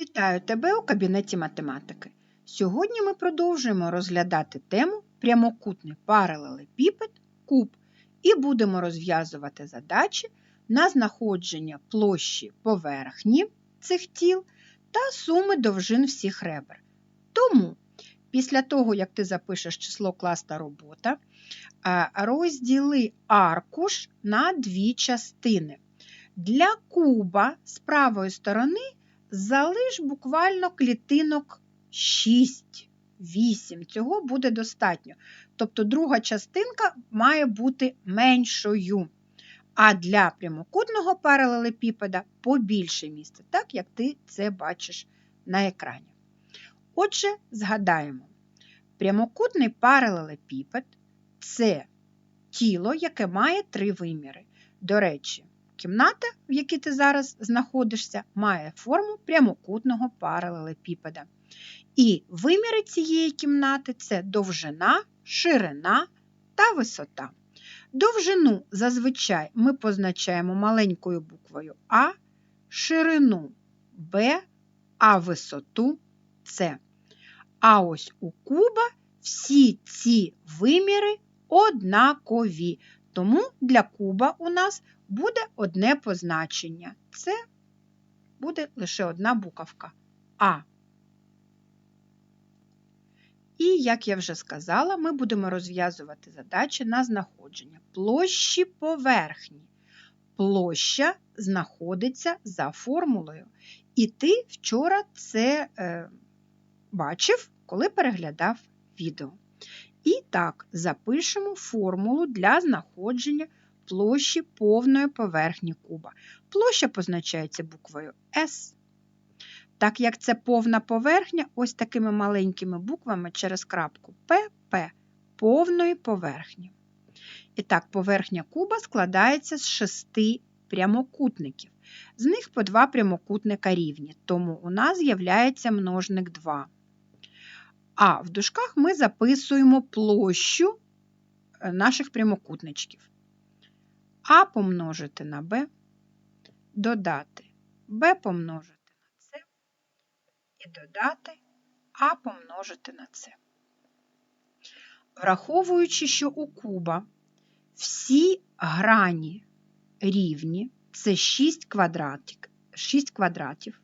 Вітаю тебе у кабінеті математики. Сьогодні ми продовжуємо розглядати тему прямокутний паралелепіпед куб і будемо розв'язувати задачі на знаходження площі поверхні цих тіл та суми довжин всіх ребер. Тому, після того, як ти запишеш число клас та робота, е, розділи аркуш на дві частини. Для куба з правої сторони залиш буквально клітинок 6-8. Цього буде достатньо. Тобто друга частинка має бути меншою. А для прямокутного паралелепіпеда побільше місця, так як ти це бачиш на екрані. Отже, згадаємо, прямокутний паралелепіпед це тіло, яке має три виміри. До речі, Кімната, в якій ти зараз знаходишся, має форму прямокутного паралелепіпеда. І виміри цієї кімнати це довжина, ширина та висота. Довжину зазвичай ми позначаємо маленькою буквою А, ширину Б, а висоту С. А ось у куба всі ці виміри однакові. Тому для куба у нас буде одне позначення. Це буде лише одна буковка А. І, як я вже сказала, ми будемо розв'язувати задачі на знаходження площі поверхні. Площа знаходиться за формулою. І ти вчора це е, бачив, коли переглядав відео. І так, запишемо формулу для знаходження площі повної поверхні куба. Площа позначається буквою S. Так як це повна поверхня, ось такими маленькими буквами через крапку ПП повної поверхні. І так, поверхня куба складається з шести прямокутників. З них по два прямокутника рівні, тому у нас з'являється множник 2. А в дужках ми записуємо площу е, наших прямокутничків. А помножити на Б, додати Б помножити на С і додати А помножити на С. Враховуючи, що у куба всі грані рівні, це 6 квадратів, 6 квадратів,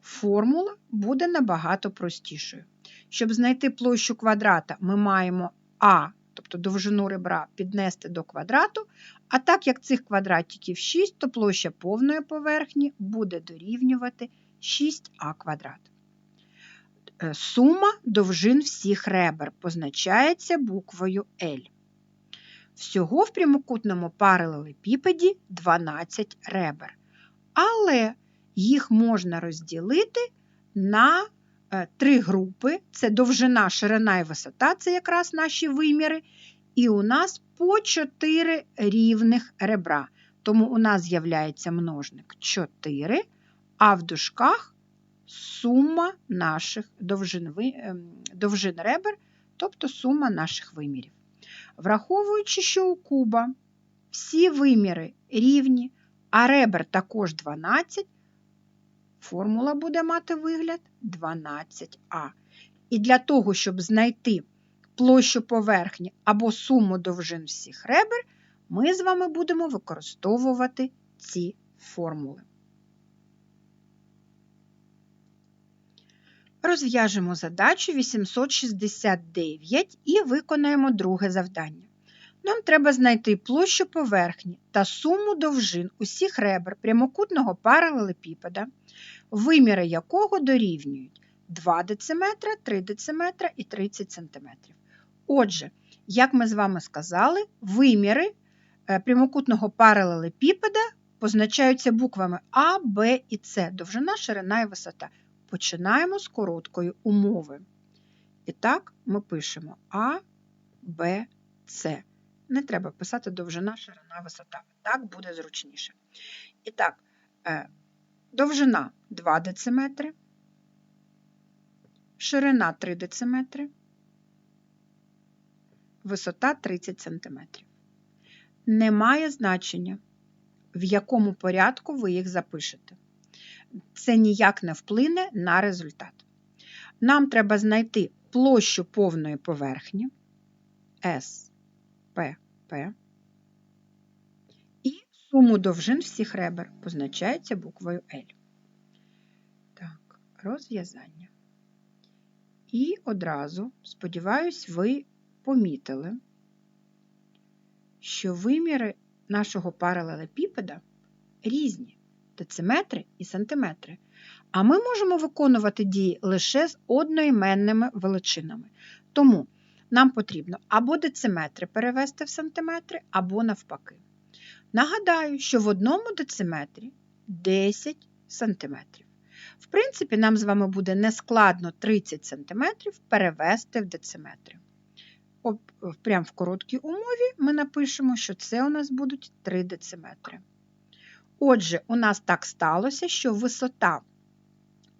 формула буде набагато простішою. Щоб знайти площу квадрата, ми маємо А тобто довжину ребра піднести до квадрату, а так як цих квадратиків 6, то площа повної поверхні буде дорівнювати 6а квадрат. Е, сума довжин всіх ребер позначається буквою L. Всього в прямокутному паралелепіпеді 12 ребер. Але їх можна розділити на три групи: це довжина, ширина і висота це якраз наші виміри. І у нас по 4 рівних ребра. Тому у нас з'являється множник 4, а в дужках сума наших довжин, ем, довжин ребер, тобто сума наших вимірів. Враховуючи, що у куба всі виміри рівні, а ребер також 12, формула буде мати вигляд 12а. І для того, щоб знайти площу поверхні або суму довжин всіх ребер, ми з вами будемо використовувати ці формули. Розв'яжемо задачу 869 і виконаємо друге завдання. Нам треба знайти площу поверхні та суму довжин усіх ребер прямокутного паралелепіпеда, виміри якого дорівнюють 2 дециметра, 3 дециметра і 30 см. Отже, як ми з вами сказали, виміри е, прямокутного паралелепіпеда позначаються буквами А, Б і С, довжина, ширина і висота. Починаємо з короткої умови. І так, ми пишемо А, Б, С. Не треба писати довжина, ширина, висота. Так буде зручніше. І так, е, довжина 2 дециметри, ширина 3 дециметри, висота 30 см. Немає значення, в якому порядку ви їх запишете. це ніяк не вплине на результат. Нам треба знайти площу повної поверхні S, P і суму довжин всіх ребер позначається буквою L. Так, розв'язання. І одразу, сподіваюсь, ви помітили, що виміри нашого паралелепіпеда різні дециметри і сантиметри. А ми можемо виконувати дії лише з одноіменними величинами. Тому нам потрібно або дециметри перевести в сантиметри, або навпаки. Нагадаю, що в одному дециметрі 10 сантиметрів. В принципі, нам з вами буде нескладно 30 см перевести в дециметри. Прямо в короткій умові ми напишемо, що це у нас будуть 3 дециметри. Отже, у нас так сталося, що висота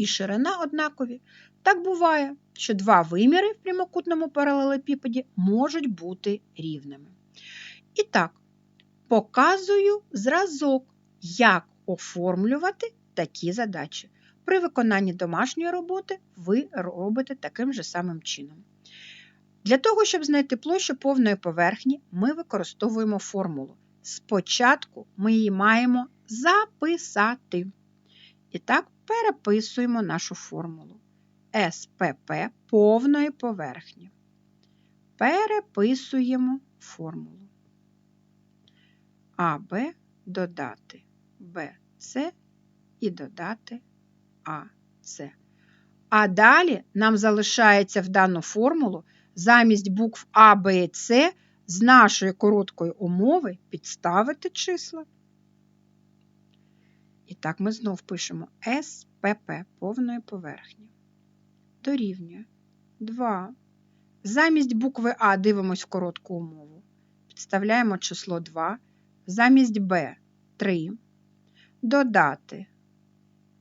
і ширина однакові. Так буває, що два виміри в прямокутному паралелепіпеді можуть бути рівними. І так, показую зразок, як оформлювати такі задачі. При виконанні домашньої роботи ви робите таким же самим чином. Для того, щоб знайти площу повної поверхні, ми використовуємо формулу. Спочатку ми її маємо записати. І так, переписуємо нашу формулу. СПП повної поверхні. Переписуємо формулу. АБ додати БЦ і додати АЦ. А далі нам залишається в дану формулу замість букв А, Б і С з нашої короткої умови підставити числа. І так ми знов пишемо СПП повної поверхні. Дорівнює 2. Замість букви А дивимось в коротку умову. Підставляємо число 2. Замість Б 3. Додати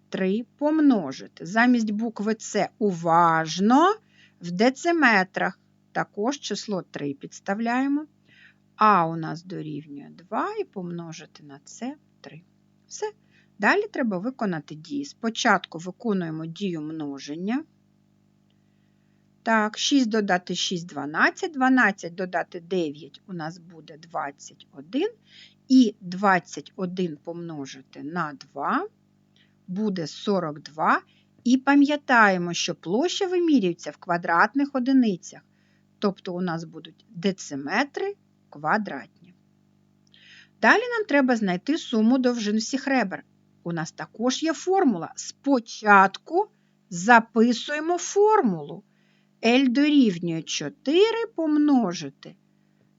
3 помножити. Замість букви С уважно в дециметрах також число 3 підставляємо. А у нас дорівнює 2 і помножити на С 3. Все. Далі треба виконати дії. Спочатку виконуємо дію множення. Так, 6 додати 6 12, 12 додати 9 у нас буде 21. І 21 помножити на 2 буде 42. І пам'ятаємо, що площа вимірюється в квадратних одиницях. Тобто у нас будуть дециметри квадратні. Далі нам треба знайти суму довжин всіх ребер. У нас також є формула. Спочатку записуємо формулу. L дорівнює 4 помножити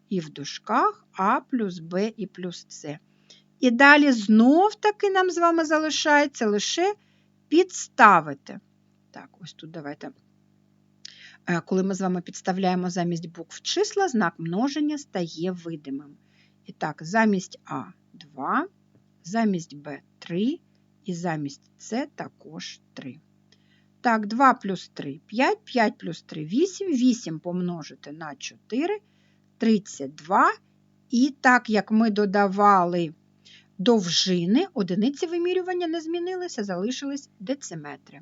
і в дужках А плюс Б і плюс С. І далі знов-таки нам з вами залишається лише підставити. Так, ось тут давайте. Е, коли ми з вами підставляємо замість букв числа, знак множення стає видимим. І так, замість А 2, замість Б 3 і замість С також 3. Так, 2 плюс 3 5, 5 плюс 3 8, 8 помножити на 4, 32. І так як ми додавали довжини, одиниці вимірювання не змінилися, залишились дециметри.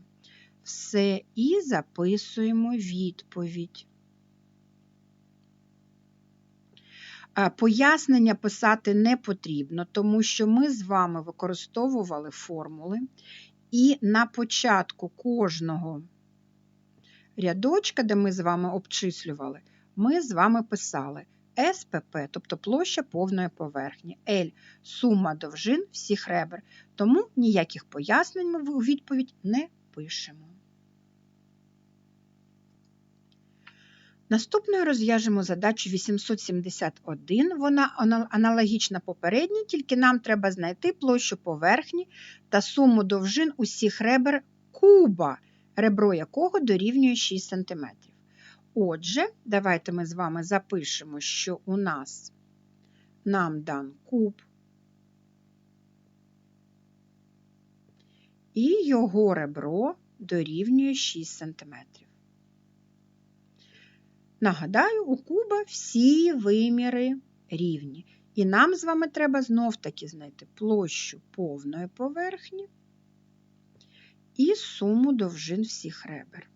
Все і записуємо відповідь. Пояснення писати не потрібно, тому що ми з вами використовували формули, і на початку кожного рядочка, де ми з вами обчислювали, ми з вами писали СПП, тобто площа повної поверхні, L сума довжин всіх ребер. Тому ніяких пояснень ми у відповідь не пишемо. Наступною розв'яжемо задачу 871. Вона аналогічна попередній, тільки нам треба знайти площу поверхні та суму довжин усіх ребер куба, ребро якого дорівнює 6 см. Отже, давайте ми з вами запишемо, що у нас нам дан куб, і його ребро дорівнює 6 см. Нагадаю, у куба всі виміри рівні. І нам з вами треба знов-таки знайти площу повної поверхні і суму довжин всіх ребер.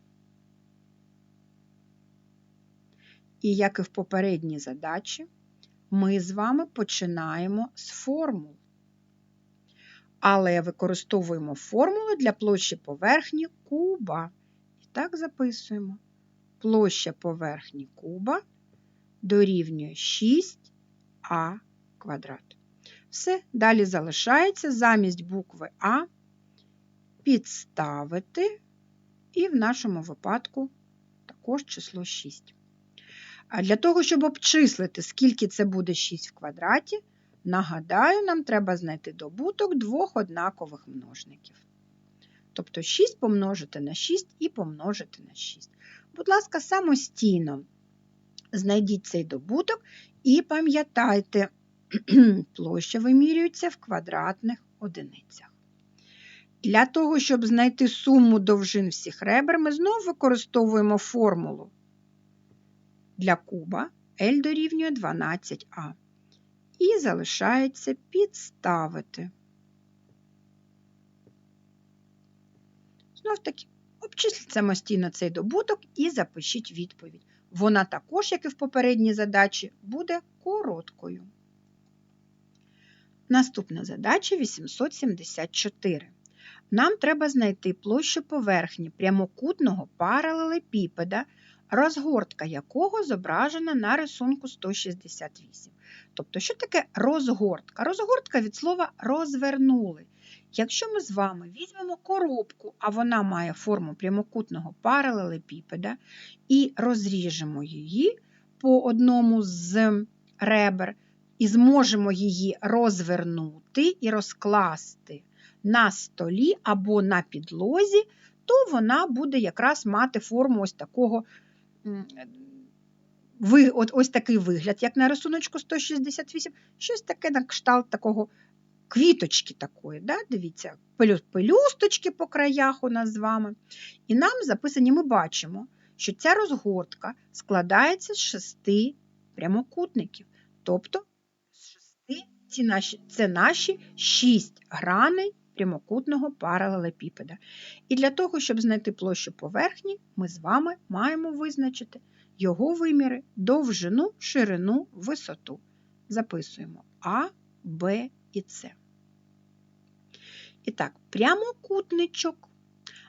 І як і в попередній задачі, ми з вами починаємо з формул. Але використовуємо формули для площі поверхні куба. І так записуємо. Площа поверхні куба дорівнює 6а квадрат. Все, далі залишається замість букви А підставити, і в нашому випадку також число 6. А для того, щоб обчислити, скільки це буде 6 в квадраті, нагадаю, нам треба знайти добуток двох однакових множників. Тобто 6 помножити на 6 і помножити на 6. Будь ласка, самостійно знайдіть цей добуток і пам'ятайте, площа вимірюється в квадратних одиницях. Для того, щоб знайти суму довжин всіх ребер, ми знову використовуємо формулу для куба L дорівнює 12а. І залишається підставити. Знов таки, обчисліть самостійно цей добуток і запишіть відповідь. Вона також, як і в попередній задачі, буде короткою. Наступна задача 874. Нам треба знайти площу поверхні прямокутного паралелепіпеда, розгортка якого зображена на рисунку 168. Тобто, що таке розгортка? Розгортка від слова розвернули. Якщо ми з вами візьмемо коробку, а вона має форму прямокутного паралелепіпеда, і розріжемо її по одному з ребер, і зможемо її розвернути і розкласти на столі або на підлозі, то вона буде якраз мати форму ось такого ось такий вигляд, як на рисуночку 168, щось таке на кшталт такого квіточки такої. да? Дивіться, пелюсточки по краях у нас з вами. І нам записані, ми бачимо, що ця розгортка складається з шести прямокутників. Тобто з шести ці наші, це наші шість граней прямокутного паралелепіпеда. І для того, щоб знайти площу поверхні, ми з вами маємо визначити його виміри, довжину, ширину, висоту. Записуємо А, Б і С. І так, прямокутничок,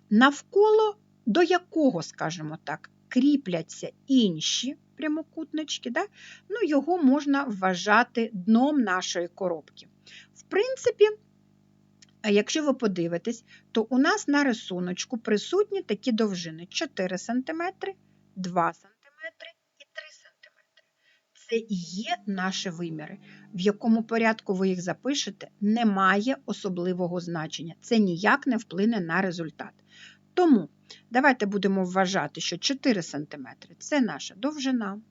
навколо до якого, скажімо так, кріпляться інші прямокутнички, да? ну, його можна вважати дном нашої коробки. В принципі, якщо ви подивитесь, то у нас на рисуночку присутні такі довжини 4 см, 2 см і 3 см. Це і є наші виміри. В якому порядку ви їх запишете, не має особливого значення. Це ніяк не вплине на результат. Тому давайте будемо вважати, що 4 см це наша довжина.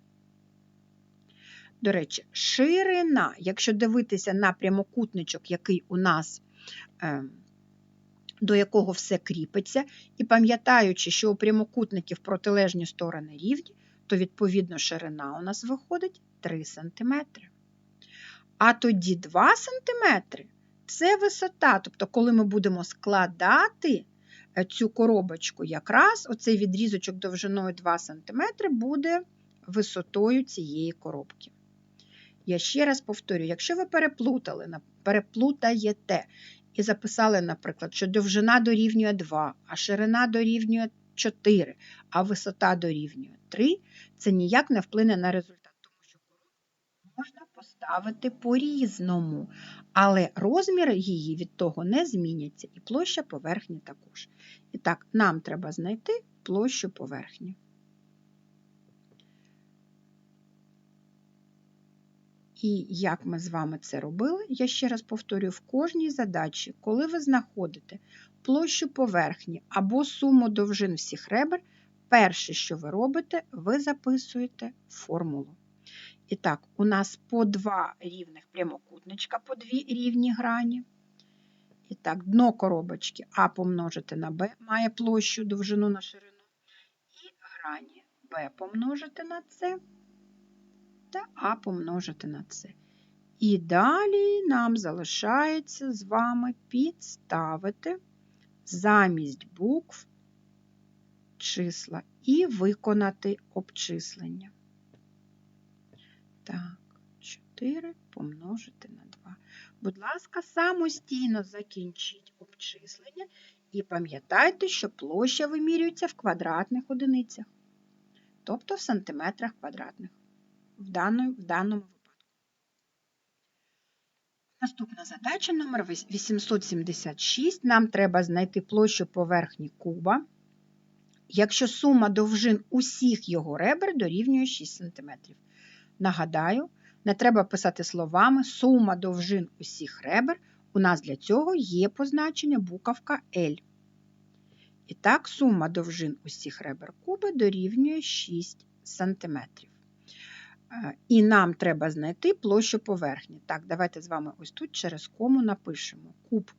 До речі, ширина, якщо дивитися на прямокутничок, який у нас, ем, до якого все кріпиться, і пам'ятаючи, що у прямокутників протилежні сторони рівні, то, відповідно, ширина у нас виходить 3 см. А тоді 2 см це висота. Тобто, коли ми будемо складати е, цю коробочку, якраз оцей відрізочок довжиною 2 см буде висотою цієї коробки. Я ще раз повторю: якщо ви переплутали, переплутаєте і записали, наприклад, що довжина дорівнює 2, а ширина дорівнює 4, а висота дорівнює 3, це ніяк не вплине на результат, тому що можна поставити по-різному, але розміри її від того не зміняться, і площа поверхні також. І так, нам треба знайти площу поверхні. І як ми з вами це робили, я ще раз повторюю, в кожній задачі, коли ви знаходите площу поверхні або суму довжин всіх ребер, перше, що ви робите, ви записуєте формулу. І так, у нас по два рівних прямокутничка, по дві рівні грані. І так, дно коробочки А помножити на Б має площу довжину на ширину. І грані Б помножити на С та А помножити на С. І далі нам залишається з вами підставити замість букв числа і виконати обчислення. Так, 4 помножити на 2. Будь ласка, самостійно закінчіть обчислення і пам'ятайте, що площа вимірюється в квадратних одиницях, тобто в сантиметрах квадратних в, даному, в даному випадку. Наступна задача номер 876. Нам треба знайти площу поверхні куба, якщо сума довжин усіх його ребер дорівнює 6 см. Нагадаю, не треба писати словами сума довжин усіх ребер. У нас для цього є позначення буковка L. І так, сума довжин усіх ребер куби дорівнює 6 см. І нам треба знайти площу поверхні. Так, давайте з вами ось тут через кому напишемо куб.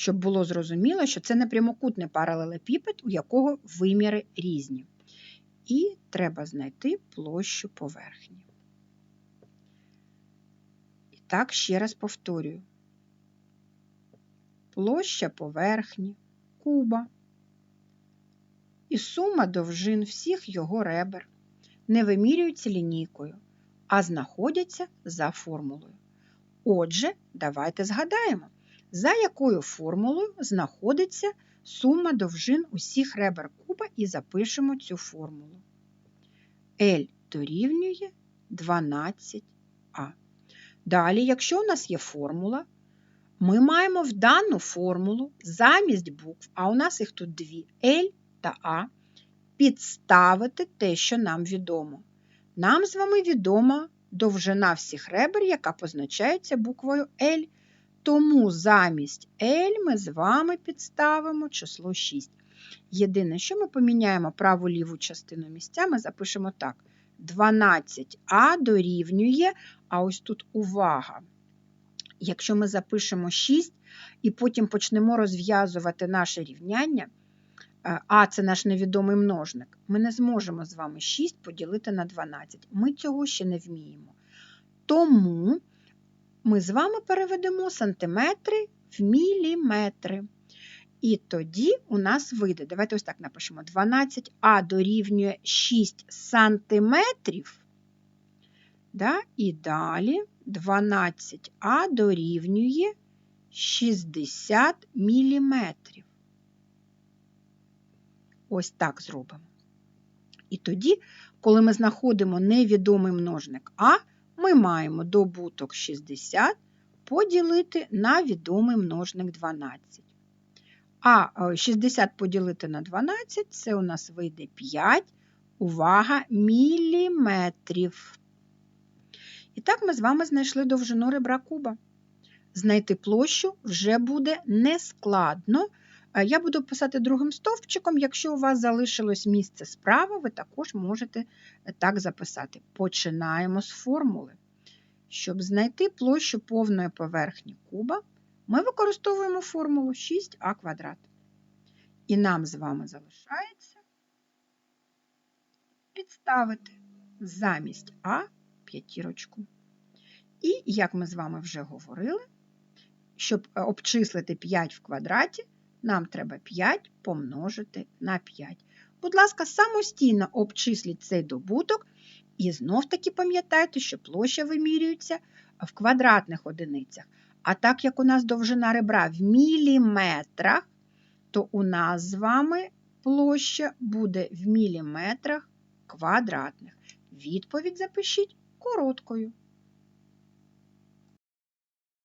Щоб було зрозуміло, що це не прямокутний паралелепіпед, у якого виміри різні. І треба знайти площу поверхні. І так, ще раз повторюю. Площа поверхні куба і сума довжин всіх його ребер не вимірюються лінійкою, а знаходяться за формулою. Отже, давайте згадаємо, за якою формулою знаходиться сума довжин усіх ребер куба і запишемо цю формулу. L дорівнює 12а. Далі, якщо у нас є формула, ми маємо в дану формулу замість букв, а у нас їх тут дві L та А, підставити те, що нам відомо. Нам з вами відома довжина всіх ребер, яка позначається буквою L. Тому замість L ми з вами підставимо число 6. Єдине, що ми поміняємо праву ліву частину місцями, запишемо так. 12а дорівнює, а ось тут увага. Якщо ми запишемо 6 і потім почнемо розв'язувати наше рівняння, Е, а це наш невідомий множник, ми не зможемо з вами 6 поділити на 12. Ми цього ще не вміємо. Тому ми з вами переведемо сантиметри в міліметри. І тоді у нас вийде, давайте ось так напишемо: 12а дорівнює 6 сантиметрів. Да? І далі 12а дорівнює 60 міліметрів. Ось так зробимо. І тоді, коли ми знаходимо невідомий множник А, ми маємо добуток 60 поділити на відомий множник 12. А 60 е, поділити на 12 це у нас вийде 5, увага, міліметрів. І так ми з вами знайшли довжину ребра куба. Знайти площу вже буде нескладно, я буду писати другим стовпчиком. Якщо у вас залишилось місце справа, ви також можете е, так записати. Починаємо з формули. Щоб знайти площу повної поверхні куба, ми використовуємо формулу 6а квадрат. І нам з вами залишається підставити замість А п'ятірочку. І, як ми з вами вже говорили, щоб е, обчислити 5 в квадраті, нам треба 5 помножити на 5. Будь ласка, самостійно обчисліть цей добуток. І знов-таки пам'ятайте, що площа вимірюється в квадратних одиницях. А так як у нас довжина ребра в міліметрах, то у нас з вами площа буде в міліметрах квадратних. Відповідь запишіть короткою.